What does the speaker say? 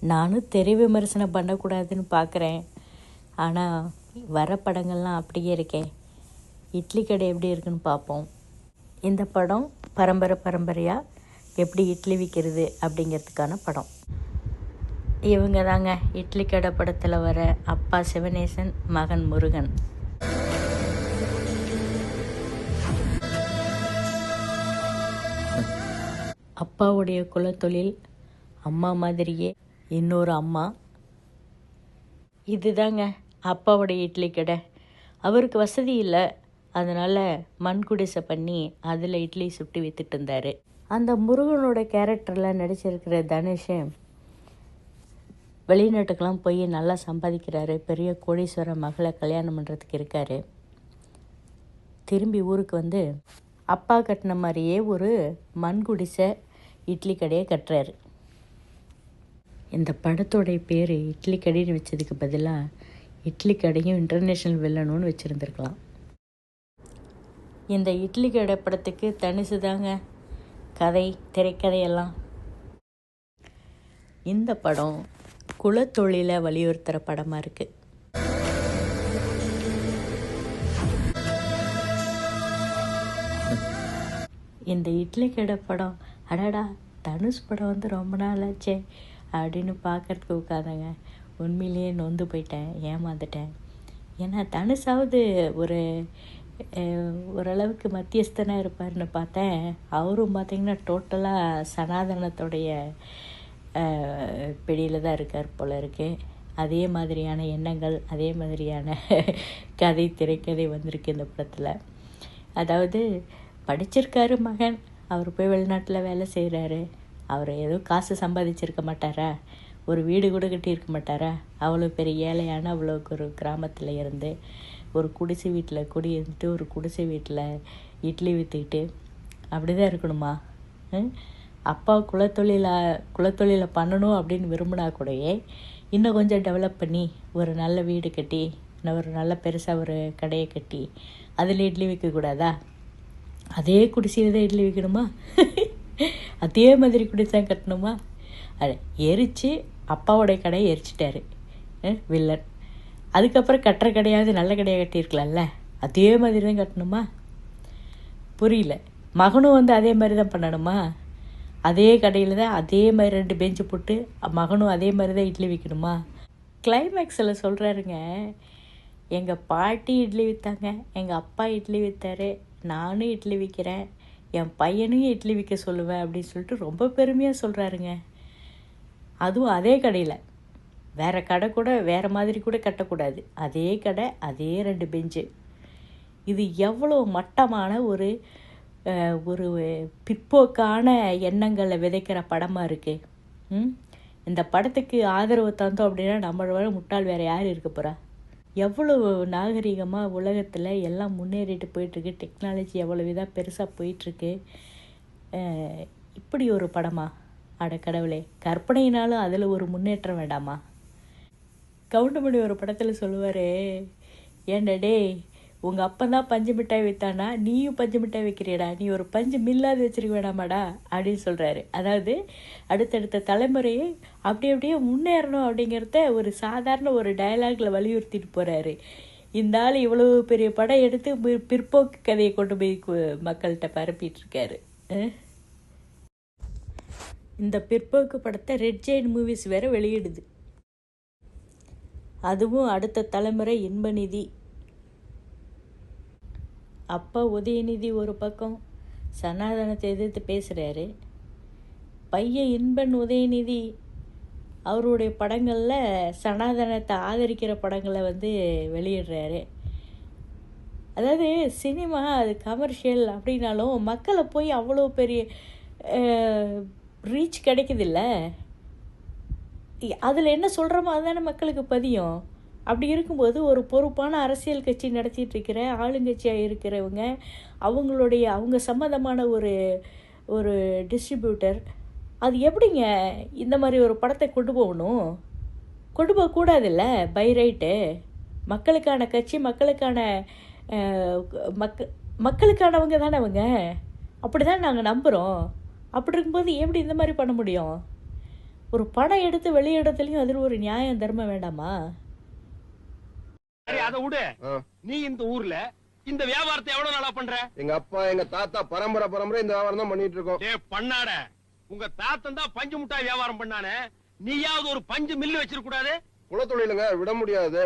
நானும் தெரு விமர்சனம் பண்ணக்கூடாதுன்னு பார்க்குறேன் ஆனால் வர படங்கள்லாம் அப்படியே இருக்கேன் இட்லி கடை எப்படி இருக்குன்னு பார்ப்போம் இந்த படம் பரம்பரை பரம்பரையாக எப்படி இட்லி விற்கிறது அப்படிங்கிறதுக்கான படம். இவங்க தாங்க இட்லி கடை படத்தில் வர அப்பா சிவனேசன் மகன் முருகன். அப்பாவுடைய குலத்தொழில் அம்மா மாதிரியே இன்னொரு அம்மா. இதுதாங்க அப்பாவோடைய இட்லி கடை. அவருக்கு வசதி இல்லை. அதனால் மண் குடிசை பண்ணி அதில் இட்லி சுட்டு வித்துட்டு இருந்தார். அந்த முருகனோட கேரக்டரில் நடிச்சிருக்கிற தனுஷ் வெளிநாட்டுக்கெலாம் போய் நல்லா சம்பாதிக்கிறாரு. பெரிய கோடீஸ்வர மகளை கல்யாணம் பண்ணுறதுக்கு இருக்கார். திரும்பி ஊருக்கு வந்து அப்பா கட்டின மாதிரியே ஒரு மண் குடிசை இட்லி கடையை கட்டுறாரு. இந்த படத்தோடைய பேர் இட்லி கடைன்னு வச்சதுக்கு பதிலாக இட்லி கடையும் இன்டர்நேஷ்னல் வில்லனும்னு வச்சுருந்துருக்கலாம். இந்த இட்லி கடை படத்துக்கு தனுசு தாங்க. கதை திரைக்கதையெல்லாம். இந்த படம் குலத்தொழிலை வலியுறுத்துகிற படமாக இருக்குது இந்த இட்லி கடை படம் அடடா தனுஷ் படம் வந்து ரொம்ப நாள் ஆச்சே அப்படின்னு பார்க்கறதுக்கு உட்காந்தங்க உண்மையிலேயே நொந்து போயிட்டேன் ஏமாந்துட்டேன். ஏன்னா தனுஷாவது ஒரு ஓரளவுக்கு மத்தியஸ்தனாக இருப்பார்னு பார்த்தேன். அவரும் பார்த்திங்கன்னா டோட்டலாக சனாதனத்துடைய பிடியில் தான் இருக்கார் போல இருக்குது அதே மாதிரியான எண்ணங்கள் அதே மாதிரியான கதை திரைக்கதை வந்திருக்கு இந்த படத்தில். அதாவது படிச்சிருக்காரு மகன். அவர் போய் வெளிநாட்டில் வேலை செய்கிறாரு அவர் ஏதோ காசு சம்பாதிச்சிருக்க மாட்டாரா? ஒரு வீடு கூட கட்டியிருக்க மாட்டாரா? அவ்வளோ பெரிய ஏழையான அவ்வளோ ஒரு கிராமத்தில் இருந்து ஒரு குடிசை வீட்டில் குடியிருந்துட்டு ஒரு குடிசை வீட்டில் இட்லி விற்றுக்கிட்டு அப்படி தான் இருக்கணுமா அப்பா குலத்தொழிலை குலத்தொழிலை பண்ணணும் அப்படின்னு விரும்பினா கூடயே இன்னும் கொஞ்சம் டெவலப் பண்ணி ஒரு நல்ல வீடு கட்டி இன்னும் ஒரு நல்ல பெருசாக ஒரு கடையை கட்டி அதில் இட்லி விற்கக்கூடாதா அதே குடிசையில் தான் இட்லி விற்கணுமா அதே மாதிரி குடிசை கட்டணுமா? அது எரித்து அப்பாவோடைய கடையை எரிச்சிட்டாரு. வில்லன். அதுக்கப்புறம் கட்டுற கடையாவது நல்ல கடையாக கட்டியிருக்கலாம்ல? அதே மாதிரி தான் கட்டணுமா? புரியல. மகனும் வந்து அதே மாதிரி தான் பண்ணணுமா? அதே கடையில் தான் அதே மாதிரி ரெண்டு பெஞ்சு போட்டு மகனும் அதே மாதிரி தான் இட்லி விற்கணுமா கிளைமேக்ஸில் சொல்கிறாருங்க எங்கள் பாட்டி இட்லி விற்றாங்க எங்கள் அப்பா இட்லி விற்றாரு நானும் இட்லி விற்கிறேன் என் பையனையும் இட்லி விற்க சொல்லுவேன் அப்படின்னு சொல்லிட்டு ரொம்ப பெருமையாக சொல்கிறாருங்க அதுவும் அதே கடையில். வேறு கடை கூட வேறு மாதிரி கூட கட்டக்கூடாது. அதே கடை அதே ரெண்டு பெஞ்சு. இது எவ்வளோ மட்டமான ஒரு ஒரு பிற்போக்கான எண்ணங்களை விதைக்கிற படமாக இருக்குது இந்த படத்துக்கு ஆதரவு தந்தோம் அப்படின்னா நம்மளோட முட்டாள் வேறு யார் இருக்க போகிறா எவ்வளோ நாகரிகமாக உலகத்தில் எல்லாம் முன்னேறிட்டு போயிட்டுருக்கு டெக்னாலஜி எவ்வளோ இதாக பெருசாக போயிட்டுருக்கு இப்படி ஒரு படமா? அட கடவுளே கற்பனையினாலும் அதில் ஒரு முன்னேற்றம் வேண்டாமா? கவுண்டமணி ஒரு படத்தில் சொல்லுவார் ஏண்டடே உங்கள் அப்பா தான் பஞ்சு மிட்டாய் வைத்தானா? நீயும் பஞ்சு மிட்டாய் வைக்கிறியடா? நீ ஒரு பஞ்சு மில்லாது வச்சிருக்க வேணாமாடா? அப்படின்னு சொல்கிறாரு அதாவது அடுத்தடுத்த தலைமுறையை அப்படி அப்படியே முன்னேறணும் அப்படிங்கிறத ஒரு சாதாரண ஒரு டயலாகில் வலியுறுத்திட்டு போகிறாரு இந்த ஆள் இவ்வளோ பெரிய படம் எடுத்து பிற்போக்கு கதையை கொண்டு போய் கு- மக்கள்கிட்ட பரப்பிட்டுருக்காரு. இந்த பிற்போக்கு படத்தை ரெட் ஜெயின் மூவிஸ் வேற வெளியிடுது. அதுவும் அடுத்த தலைமுறை இன்பநிதி அப்பா உதயநிதி ஒரு பக்கம் சனாதனத்தை எதிர்த்து பேசுகிறாரு பையன் இன்பன் உதயநிதி அவருடைய படங்களில் சனாதனத்தை ஆதரிக்கிற படங்களை வந்து வெளியிடுறாரு. அதாவது சினிமா அது கமர்ஷியல் அப்படின்னாலும் மக்களை போய் அவ்வளோ பெரிய ரீச் கிடைக்குதில்ல? அதில் என்ன சொல்கிறோமோ அதுதானே மக்களுக்கு பதியும். அப்படி இருக்கும்போது ஒரு பொறுப்பான அரசியல் கட்சி நடத்திட்டு இருக்கிற ஆளுங்கட்சியாக இருக்கிறவங்க அவங்களுடைய அவங்க சம்மந்தமான ஒரு ஒரு டிஸ்ட்ரிபியூட்டர் அது எப்படிங்க இந்த மாதிரி ஒரு படத்தை கொண்டு போகணும்? கொண்டு போகக்கூடாதுல்ல பை ரைட்டு மக்களுக்கான கட்சி மக்களுக்கான மக்க மக்களுக்கானவங்க தானே அவங்க? அப்படி தான் நாங்கள் நம்புகிறோம் அப்படி இருக்கும்போது எப்படி இந்த மாதிரி பண்ண முடியும்? ஒரு படம் எடுத்து வெளியிடத்துலேயும் அதில் ஒரு நியாயம் தர்மம் வேண்டாமா? சரி அதை விடு. நீ இந்த ஊர்ல இந்த வியாபாரத்தை எவ்வளவு நாளா பண்ற? எங்க அப்பா எங்க தாத்தா பரம்பரை பரம்பரை இந்த வியாபாரம் தான் பண்ணிட்டு இருக்கோம். டே பண்ணாட உங்க தாத்தன் தான் பஞ்சு முட்டாய் வியாபாரம் பண்ணானே. நீயாவது ஒரு பஞ்சு மில்லு வச்சிருக்க கூடாது? குலத்தொழிலுங்க விட முடியாது.